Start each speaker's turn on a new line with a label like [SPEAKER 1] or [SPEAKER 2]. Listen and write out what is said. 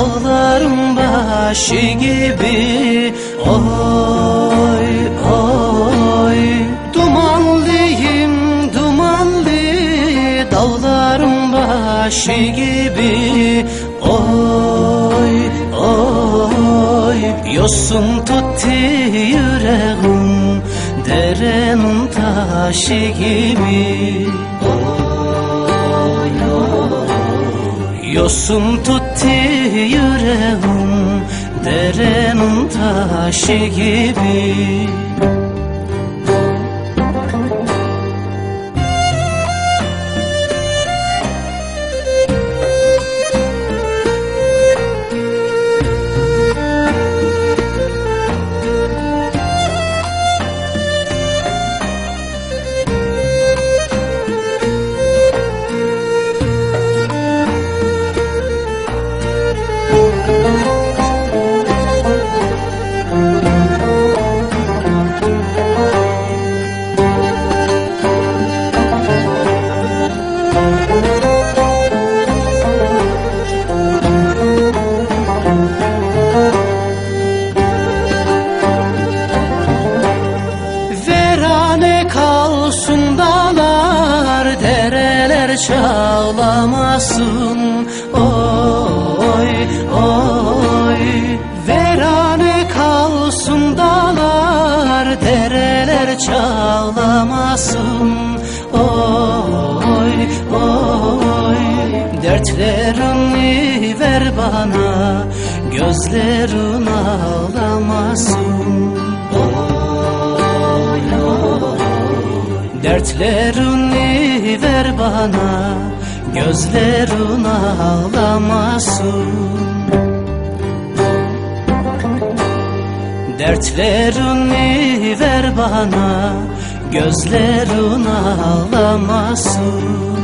[SPEAKER 1] dağların başı gibi. Oy oy. Dumanlıyım dumanlı dağların başı gibi. Oy oy. Yosun tuttu yüreğim. Derenin taşı gibi Yosun tuttu yüreğim derenin taşı gibi Dereler çağlamasın Oy oy Verane kalsın dağlar Dereler çağlamasın Oy oy Dertlerini ver bana Gözlerin ağlamasın Dertlerini ver bana Gözlerin ağlamasın. Dertlerini ver bana Gözlerin ağlamasın